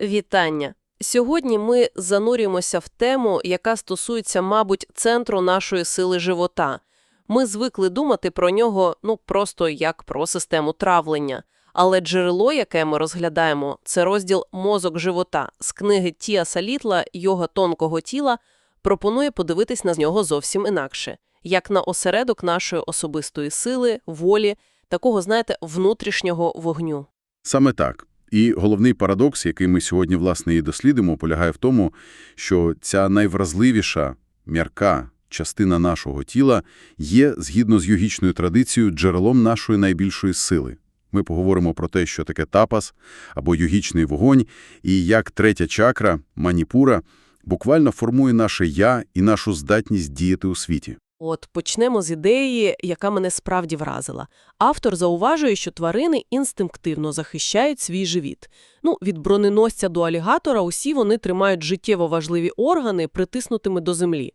Вітання! Сьогодні ми занурюємося в тему, яка стосується, мабуть, центру нашої сили живота. Ми звикли думати про нього, ну, просто як про систему травлення. Але джерело, яке ми розглядаємо, це розділ «Мозок живота» з книги Тіаса Літла «Йога тонкого тіла» пропонує подивитись на нього зовсім інакше, як на осередок нашої особистої сили, волі, такого, знаєте, внутрішнього вогню. Саме так. І головний парадокс, який ми сьогодні, власне, і дослідимо, полягає в тому, що ця найвразливіша, м'ярка частина нашого тіла є, згідно з йогічною традицією, джерелом нашої найбільшої сили. Ми поговоримо про те, що таке тапас або йогічний вогонь, і як третя чакра, маніпура, буквально формує наше «я» і нашу здатність діяти у світі. От почнемо з ідеї, яка мене справді вразила. Автор зауважує, що тварини інстинктивно захищають свій живіт. Ну, від броненосця до алігатора усі вони тримають життєво важливі органи притиснутими до землі.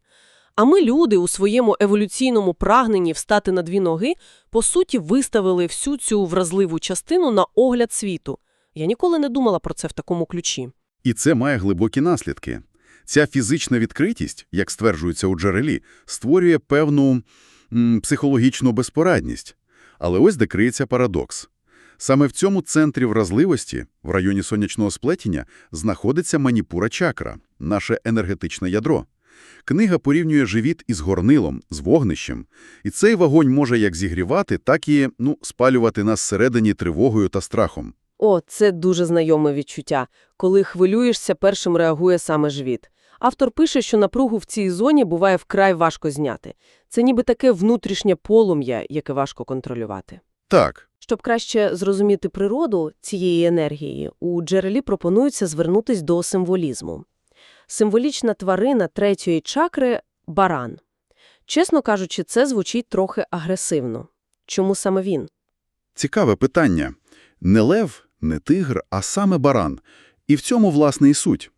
А ми, люди, у своєму еволюційному прагненні встати на дві ноги, по суті, виставили всю цю вразливу частину на огляд світу. Я ніколи не думала про це в такому ключі. І це має глибокі наслідки. Ця фізична відкритість, як стверджується у джерелі, створює певну психологічну безпорадність. Але ось де криється парадокс. Саме в цьому центрі вразливості, в районі сонячного сплетіння, знаходиться маніпура чакра, наше енергетичне ядро. Книга порівнює живіт із горнилом, з вогнищем, і цей вогонь може як зігрівати, так і ну, спалювати нас всередині тривогою та страхом. О, це дуже знайоме відчуття. Коли хвилюєшся, першим реагує саме живіт. Автор пише, що напругу в цій зоні буває вкрай важко зняти. Це ніби таке внутрішнє полум'я, яке важко контролювати. Так, Щоб краще зрозуміти природу цієї енергії, у джерелі пропонується звернутись до символізму. Символічна тварина третьої чакри – баран. Чесно кажучи, це звучить трохи агресивно. Чому саме він? Цікаве питання. Не лев, не тигр, а саме баран. І в цьому, власне, і суть.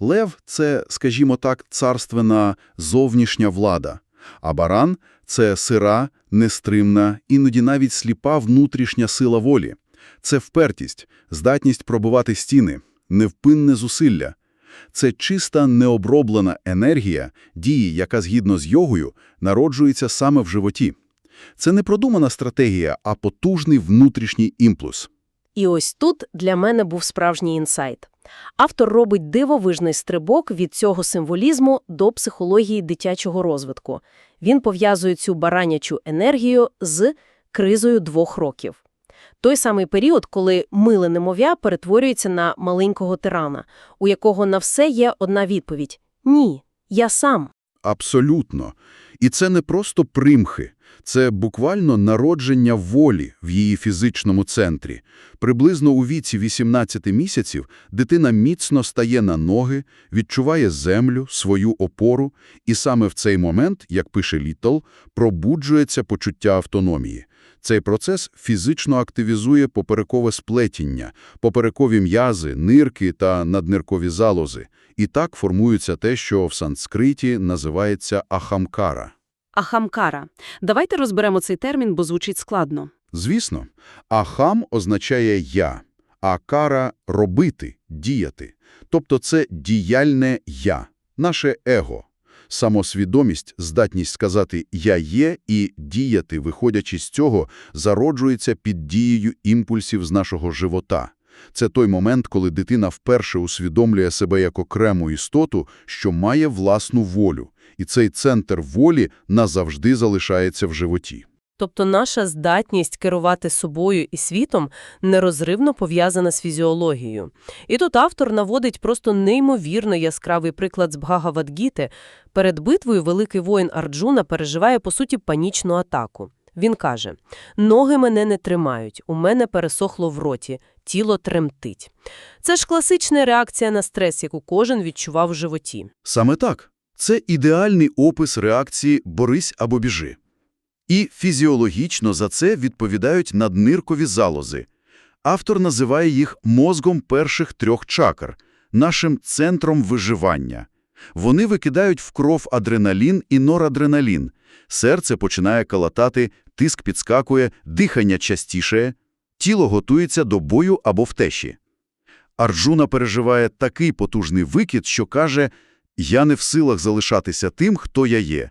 Лев – це, скажімо так, царственна зовнішня влада, а баран – це сира, нестримна, іноді навіть сліпа внутрішня сила волі. Це впертість, здатність пробивати стіни, невпинне зусилля. Це чиста, необроблена енергія дії, яка, згідно з йогою, народжується саме в животі. Це не продумана стратегія, а потужний внутрішній імпульс. І ось тут для мене був справжній інсайт. Автор робить дивовижний стрибок від цього символізму до психології дитячого розвитку. Він пов'язує цю баранячу енергію з кризою двох років. Той самий період, коли миле немов'я перетворюється на маленького тирана, у якого на все є одна відповідь – «Ні, я сам». Абсолютно. І це не просто примхи. Це буквально народження волі в її фізичному центрі. Приблизно у віці 18 місяців дитина міцно стає на ноги, відчуває землю, свою опору, і саме в цей момент, як пише Літл, пробуджується почуття автономії. Цей процес фізично активізує поперекове сплетіння, поперекові м'язи, нирки та надниркові залози. І так формується те, що в санскриті називається ахамкара. Ахамкара. Давайте розберемо цей термін, бо звучить складно. Звісно, ахам означає «я», а кара – робити, діяти. Тобто це діяльне «я», наше его. Самосвідомість, здатність сказати «я є» і діяти, виходячи з цього, зароджується під дією імпульсів з нашого живота. Це той момент, коли дитина вперше усвідомлює себе як окрему істоту, що має власну волю. І цей центр волі назавжди залишається в животі. Тобто наша здатність керувати собою і світом нерозривно пов'язана з фізіологією. І тут автор наводить просто неймовірно яскравий приклад з Бхагавадгіти. Перед битвою великий воїн Арджуна переживає, по суті, панічну атаку. Він каже, «Ноги мене не тримають, у мене пересохло в роті, тіло тремтить». Це ж класична реакція на стрес, яку кожен відчував в животі. Саме так. Це ідеальний опис реакції «борись або біжи». І фізіологічно за це відповідають надниркові залози. Автор називає їх мозгом перших трьох чакр, нашим центром виживання. Вони викидають в кров адреналін і норадреналін. Серце починає калатати, тиск підскакує, дихання частіше, тіло готується до бою або втечі. Арджуна переживає такий потужний викид, що каже «Я не в силах залишатися тим, хто я є».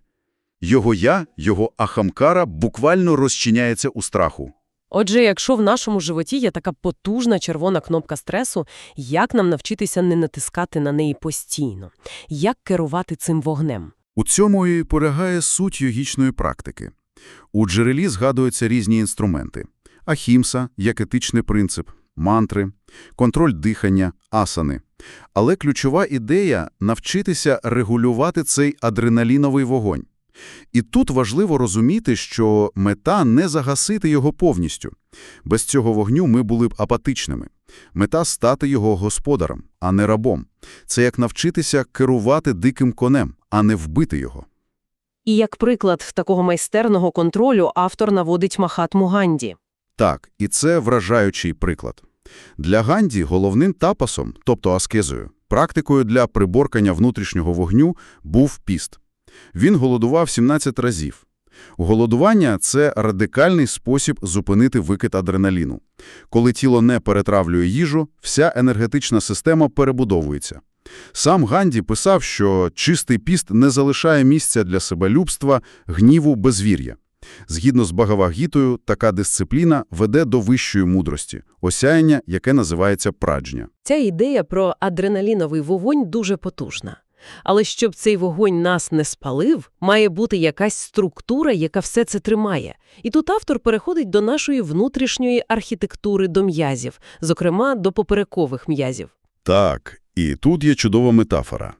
Його «я», його ахамкара буквально розчиняється у страху. Отже, якщо в нашому животі є така потужна червона кнопка стресу, як нам навчитися не натискати на неї постійно? Як керувати цим вогнем? У цьому і полягає суть йогічної практики. У джерелі згадуються різні інструменти. Ахімса, як етичний принцип, мантри, контроль дихання, асани. Але ключова ідея – навчитися регулювати цей адреналіновий вогонь. І тут важливо розуміти, що мета не загасити його повністю. Без цього вогню ми були б апатичними. Мета – стати його господарем, а не рабом. Це як навчитися керувати диким конем, а не вбити його. І як приклад такого майстерного контролю автор наводить Махатму Ганді. Так, і це вражаючий приклад. Для Ганді головним тапасом, тобто аскезою, практикою для приборкання внутрішнього вогню був піст. Він голодував 17 разів. Голодування – це радикальний спосіб зупинити викид адреналіну. Коли тіло не перетравлює їжу, вся енергетична система перебудовується. Сам Ганді писав, що чистий піст не залишає місця для себелюбства, гніву, безвір'я. Згідно з Багавагітою, така дисципліна веде до вищої мудрості, осяяння, яке називається праджня. Ця ідея про адреналіновий вогонь дуже потужна. Але щоб цей вогонь нас не спалив, має бути якась структура, яка все це тримає. І тут автор переходить до нашої внутрішньої архітектури до м'язів, зокрема до поперекових м'язів. Так, і тут є чудова метафора.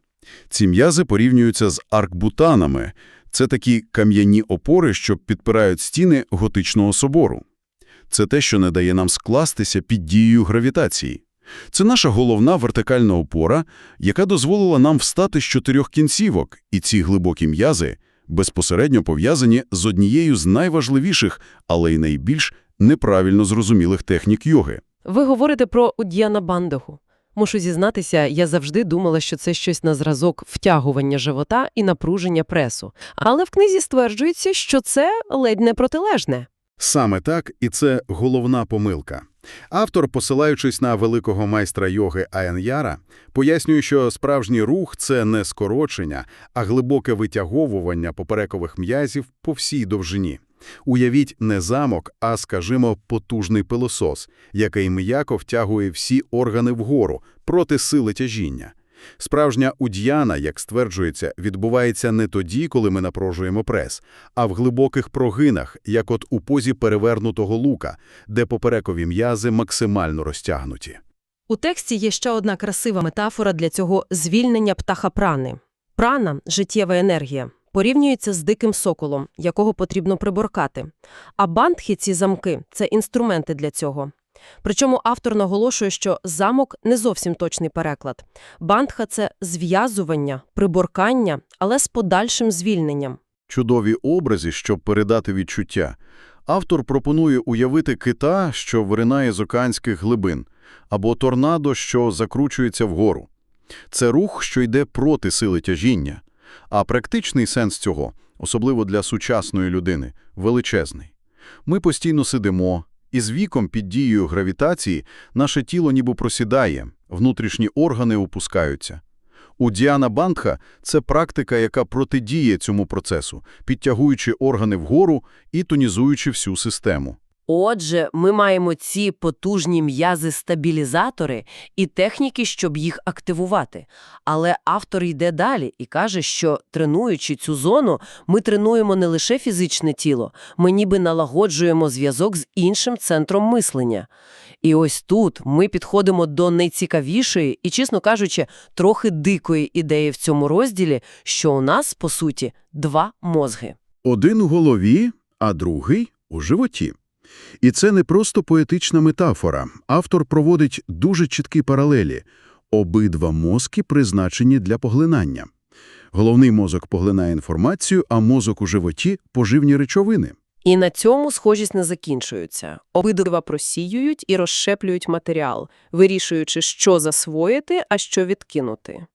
Ці м'язи порівнюються з аркбутанами. Це такі кам'яні опори, що підпирають стіни готичного собору. Це те, що не дає нам скластися під дією гравітації. Це наша головна вертикальна опора, яка дозволила нам встати з чотирьох кінцівок, і ці глибокі м'язи безпосередньо пов'язані з однією з найважливіших, але й найбільш неправильно зрозумілих технік йоги. Ви говорите про Уд'яна Бандаху. Мушу зізнатися, я завжди думала, що це щось на зразок втягування живота і напруження пресу. Але в книзі стверджується, що це ледь не протилежне. Саме так, і це головна помилка. Автор, посилаючись на великого майстра йоги Аян'яра, пояснює, що справжній рух – це не скорочення, а глибоке витяговування поперекових м'язів по всій довжині. Уявіть не замок, а, скажімо, потужний пилосос, який м'яко втягує всі органи вгору проти сили тяжіння. Справжня удьяна, як стверджується, відбувається не тоді, коли ми напружуємо прес, а в глибоких прогинах, як от у позі перевернутого лука, де поперекові м'язи максимально розтягнуті. У тексті є ще одна красива метафора для цього звільнення птахапрани. Прана – життєва енергія. Порівнюється з диким соколом, якого потрібно приборкати. А бандхи, ці замки – це інструменти для цього. Причому автор наголошує, що замок – не зовсім точний переклад. Бандха – це зв'язування, приборкання, але з подальшим звільненням. Чудові образи, щоб передати відчуття. Автор пропонує уявити кита, що виринає з океанських глибин, або торнадо, що закручується вгору. Це рух, що йде проти сили тяжіння. А практичний сенс цього, особливо для сучасної людини, величезний. Ми постійно сидимо, і з віком під дією гравітації наше тіло ніби просідає, внутрішні органи опускаються. У Діана Бандха це практика, яка протидіє цьому процесу, підтягуючи органи вгору і тонізуючи всю систему. Отже, ми маємо ці потужні м'язи-стабілізатори і техніки, щоб їх активувати. Але автор йде далі і каже, що тренуючи цю зону, ми тренуємо не лише фізичне тіло, ми ніби налагоджуємо зв'язок з іншим центром мислення. І ось тут ми підходимо до найцікавішої і, чесно кажучи, трохи дикої ідеї в цьому розділі, що у нас, по суті, два мозги. Один у голові, а другий у животі. І це не просто поетична метафора. Автор проводить дуже чіткі паралелі. Обидва мозки призначені для поглинання. Головний мозок поглинає інформацію, а мозок у животі – поживні речовини. І на цьому схожість не закінчується. Обидва просіюють і розщеплюють матеріал, вирішуючи, що засвоїти, а що відкинути.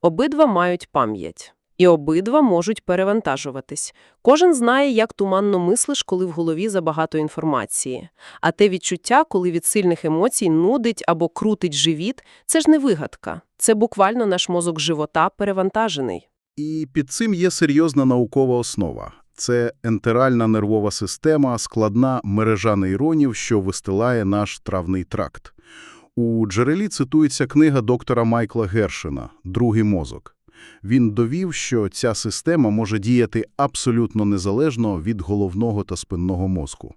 Обидва мають пам'ять. І обидва можуть перевантажуватись. Кожен знає, як туманно мислиш, коли в голові забагато інформації. А те відчуття, коли від сильних емоцій нудить або крутить живіт, це ж не вигадка. Це буквально наш мозок живота перевантажений. І під цим є серйозна наукова основа. Це ентеральна нервова система, складна мережа нейронів, що вистилає наш травний тракт. У джерелі цитується книга доктора Майкла Гершина «Другий мозок». Він довів, що ця система може діяти абсолютно незалежно від головного та спинного мозку.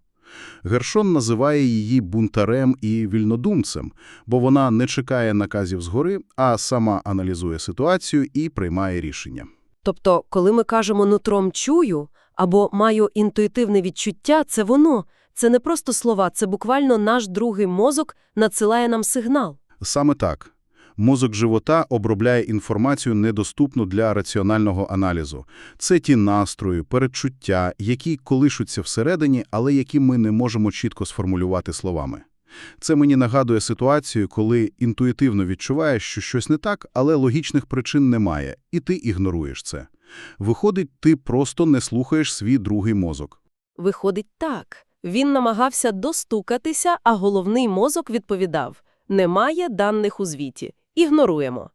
Гершон називає її бунтарем і вільнодумцем, бо вона не чекає наказів згори, а сама аналізує ситуацію і приймає рішення. Тобто, коли ми кажемо «нутром чую» або «маю інтуїтивне відчуття», це воно. Це не просто слова, це буквально наш другий мозок надсилає нам сигнал. Саме так. Мозок живота обробляє інформацію, недоступну для раціонального аналізу. Це ті настрої, передчуття, які колишуться всередині, але які ми не можемо чітко сформулювати словами. Це мені нагадує ситуацію, коли інтуїтивно відчуваєш, що щось не так, але логічних причин немає, і ти ігноруєш це. Виходить, ти просто не слухаєш свій другий мозок. Виходить так. Він намагався достукатися, а головний мозок відповідав «немає даних у звіті, ігноруємо».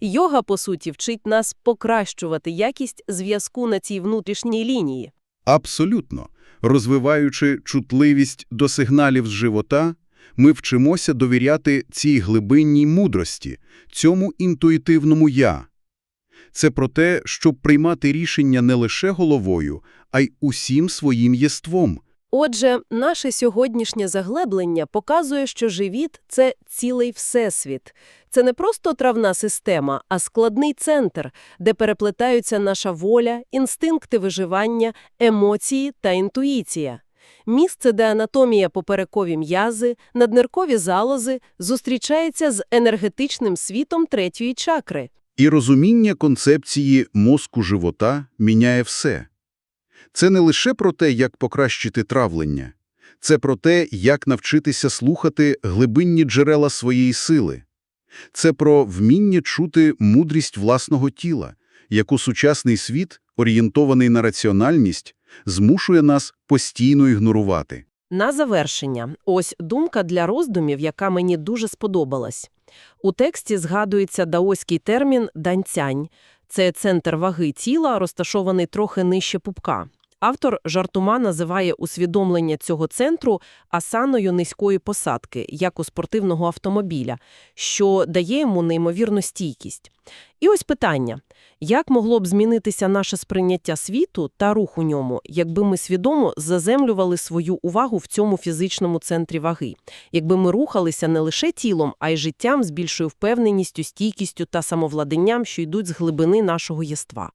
Йога, по суті, вчить нас покращувати якість зв'язку на цій внутрішній лінії. Абсолютно. Розвиваючи чутливість до сигналів з живота, ми вчимося довіряти цій глибинній мудрості, цьому інтуїтивному «я». Це про те, щоб приймати рішення не лише головою, а й усім своїм єством. Отже, наше сьогоднішнє заглиблення показує, що живіт – це цілий всесвіт. Це не просто травна система, а складний центр, де переплетаються наша воля, інстинкти виживання, емоції та інтуїція. Місце, де анатомія поперекові м'язи, надниркові залози зустрічається з енергетичним світом третьої чакри. І розуміння концепції мозку живота міняє все. Це не лише про те, як покращити травлення. Це про те, як навчитися слухати глибинні джерела своєї сили. Це про вміння чути мудрість власного тіла, яку сучасний світ, орієнтований на раціональність, змушує нас постійно ігнорувати. На завершення, ось думка для роздумів, яка мені дуже сподобалась. У тексті згадується даоський термін «данцянь». Це центр ваги тіла, розташований трохи нижче пупка. Автор жартома називає усвідомлення цього центру асаною низької посадки, як у спортивного автомобіля, що дає йому неймовірну стійкість. І ось питання. Як могло б змінитися наше сприйняття світу та рух у ньому, якби ми свідомо заземлювали свою увагу в цьому фізичному центрі ваги? Якби ми рухалися не лише тілом, а й життям з більшою впевненістю, стійкістю та самовладанням, що йдуть з глибини нашого єства?